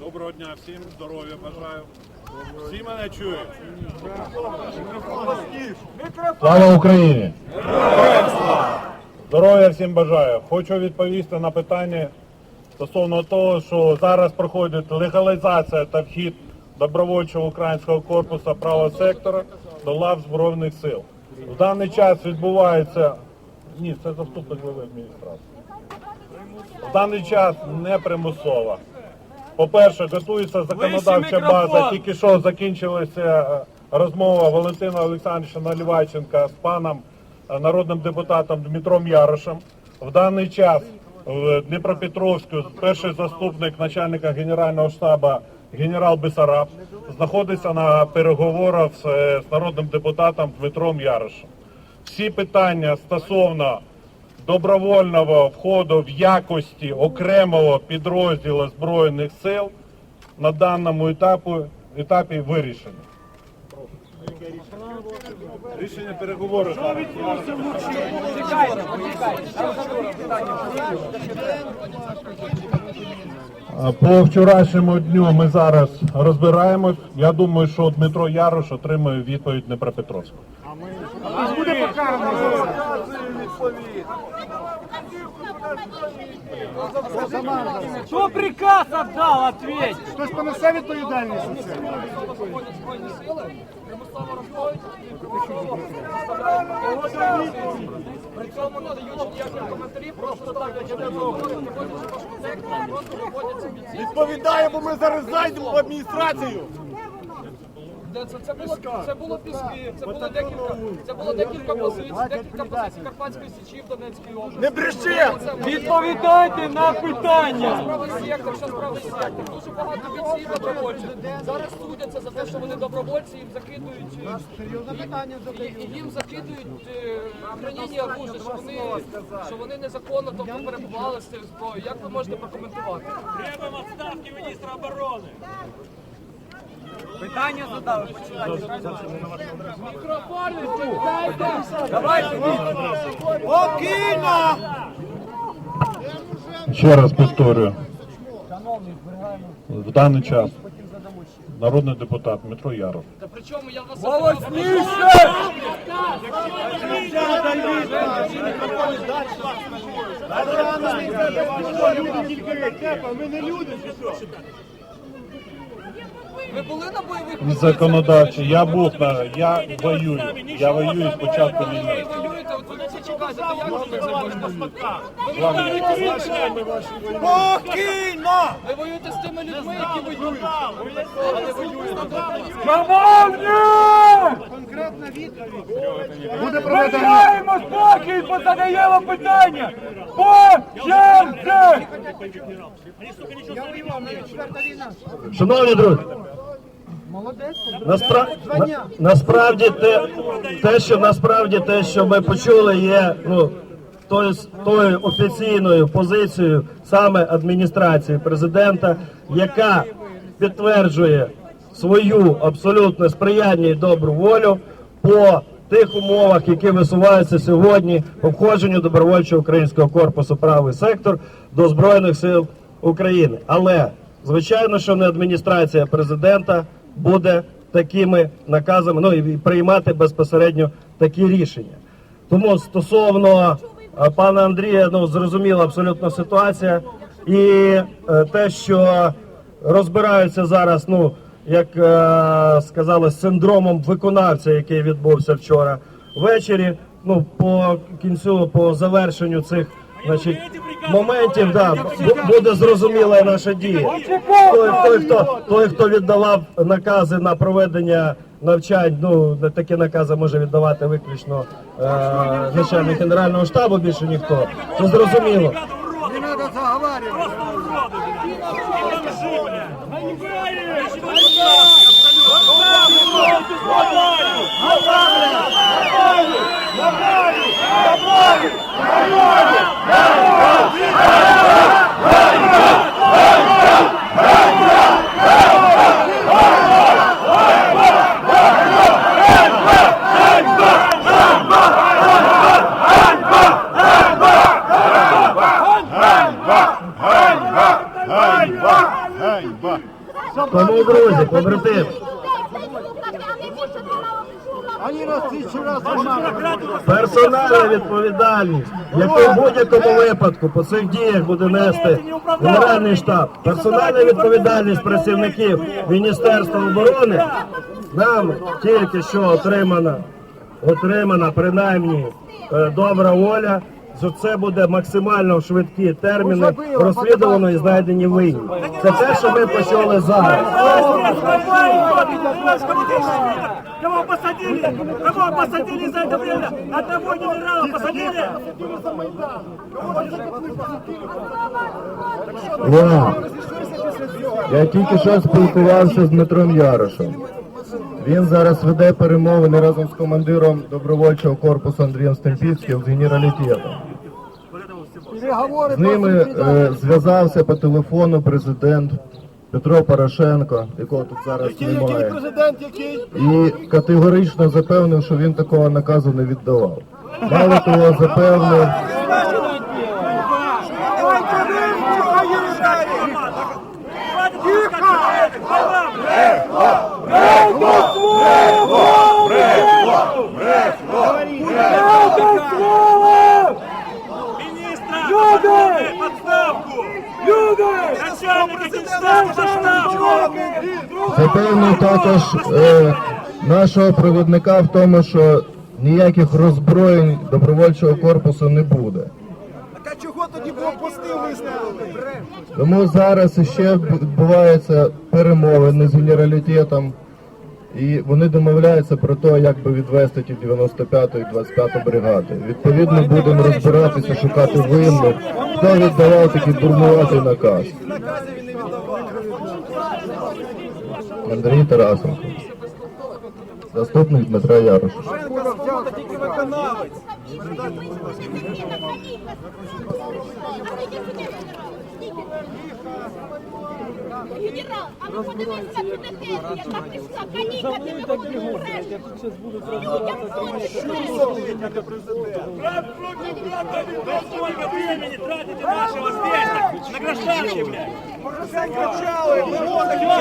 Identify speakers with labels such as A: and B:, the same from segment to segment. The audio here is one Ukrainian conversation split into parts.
A: Доброго дня всім, здоров'я бажаю. Всі мене чують. Слава Україні! Здоров'я всім бажаю. Хочу відповісти на питання стосовно того, що зараз проходить легалізація та вхід добровольчого українського корпусу правого сектора до лав Збройних сил. В даний час відбувається. Ні, це заступник голови адміністрації. В даний час не примусово. По-перше, готується законодавча база. Тільки що закінчилася е, розмова Валентина Олександровича Наливайченка з паном е, народним депутатом Дмитром Ярошем. В даний час в Дніпропетровську перший заступник начальника генерального штабу генерал Бесараб знаходиться на переговорах з, е, з народним депутатом Дмитром Ярошем. Всі питання стосовно добровольного входу в якості окремого підрозділу Збройних сил на даному етапі, етапі вирішені. Рішення переговорів. По вчорашньому дню ми зараз розбираємось. Я думаю, що Дмитро Ярош отримає відповідь Дніпропетровську.
B: Кто приказ отдал, ответь!
C: Хтось понесе відповідальність за це.
B: При цьому не дають ніяких коментарів, просто так просто виводяться бійці.
C: Відповідає, бо ми зараз зайдемо в адміністрацію.
B: Це, це було це було піски, це було декілька, це було декілька позицій, декілька позицій Карпатської січі в Донецькій області.
C: Не бреши!
B: Відповідайте на питання! Правий сектор, що правий сектор. Дуже багато бійців добровольців. Зараз судяться за те, що вони добровольці, їм закидують е, і, і їм закидують е, храніння оружия, що вони що вони незаконно тобто перебували з цією зброєю. Як ви можете прокоментувати?
D: Требуємо відставки міністра оборони.
B: Питання задали, починайте. Давайте.
C: Спокійно!
A: Ще раз повторюю. В даний час народний депутат Дмитро Ярош
B: Та причому я вас
C: Люди тільки ракета, ми не люди, чи що?
B: Ви були на бойових
A: законодавчий. Я був на я воюю. Я воюю з початку
B: Ви
A: війни.
B: воюєте, от ви як це можете?
C: Спокійно!
B: Ви воюєте з тими людьми, які воюють.
C: Конкретна відповідь. Буде проведено.
B: спокій, задаємо питання. По черзі!
E: Шановні друзі, наспра... на- насправді те, те, що насправді те, що ми почули, є ну тою, тою офіційною позицією саме адміністрації президента, яка підтверджує свою абсолютно сприяння і добру волю по тих умовах, які висуваються сьогодні по входженню добровольчого українського корпусу правий сектор до збройних сил України. Але звичайно, що не адміністрація президента буде такими наказами, ну і приймати безпосередньо такі рішення. Тому стосовно е, пана Андрія, ну зрозуміла абсолютно ситуація, і е, те, що розбираються зараз, ну як е, сказали, з синдромом виконавця, який відбувся вчора ввечері. Ну по кінцю, по завершенню цих значить моментів, да буде зрозуміла наша дія. Той, той, хто той, хто віддавав накази на проведення навчань, ну такі накази може віддавати виключно е, начальник генерального штабу, більше ніхто. Це зрозуміло.
C: Не треба заговарювати.
B: Не правильно!
E: Персональна відповідальність, яку в будь-якому випадку по цих діях буде нести Генеральний штаб. Персональна відповідальність працівників Міністерства оборони нам тільки що отримана, отримана принаймні е, добра воля. Що це буде максимально в швидкі терміни розслідувано і знайдені винні. Це те, що ми почали зараз.
F: Кого посадили? Кого посадили за это время? Одного генерала посадили?
G: Ва. Я тільки що спілкувався з Дмитром Ярошем. Він зараз веде перемовини разом з командиром добровольчого корпусу Андрієм Стемпівським з генералітетом. З ними е, зв'язався по телефону президент Петро Порошенко, якого тут зараз немає,
B: президент який?
G: і категорично запевнив, що він такого наказу не віддавав. Мало того, запевнив,
F: Министра! Люди! Подставку! Люди! Начальника генштабу подставку!
G: запевнив також е, нашого провідника в тому, що ніяких роззброєнь добровольчого корпусу не буде.
B: Так а чого тоді блокпости виставили?
G: Тому зараз ще відбуваються перемовини з генералітетом, і вони домовляються про те, як би відвести ті 95 і 25 бригади. Відповідно, будемо розбиратися, шукати винних, хто віддавав такий дурнуватий наказ.
B: Накази він не віддавав.
G: Андрій Тарасенко, заступник Дмитра
B: виконавець.
H: Генерал, а ну подивись, як ти яка прийшла каліка, ти не говориш.
F: Сколько времени тратите нашего здесь? На гражданке, блядь!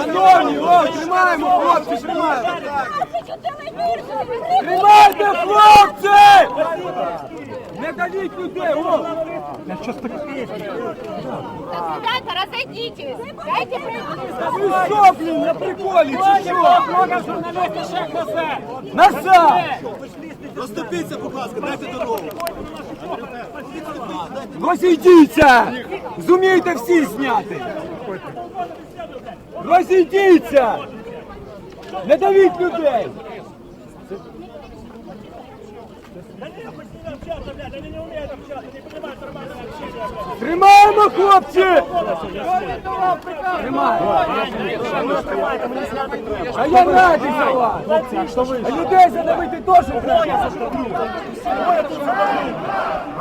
B: Шановні, о, тримаємо, хлопці, тримаємо.
H: Тримайте,
B: хлопці! Не давіть людей, о!
H: Ребята, разойдитесь. Дайте пройти.
B: Ви що, блін, на приколі, чи що? Назад! Розступіться, будь ласка, дайте дорогу. Розійдіться! Зумійте всі зняти! Розійдіться! Не давіть людей!
F: Общаться, блядь, они не умеют общаться, не понимают нормального общения,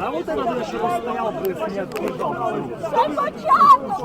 B: А вот радий за вас! А если не теж Да
H: Спочатку!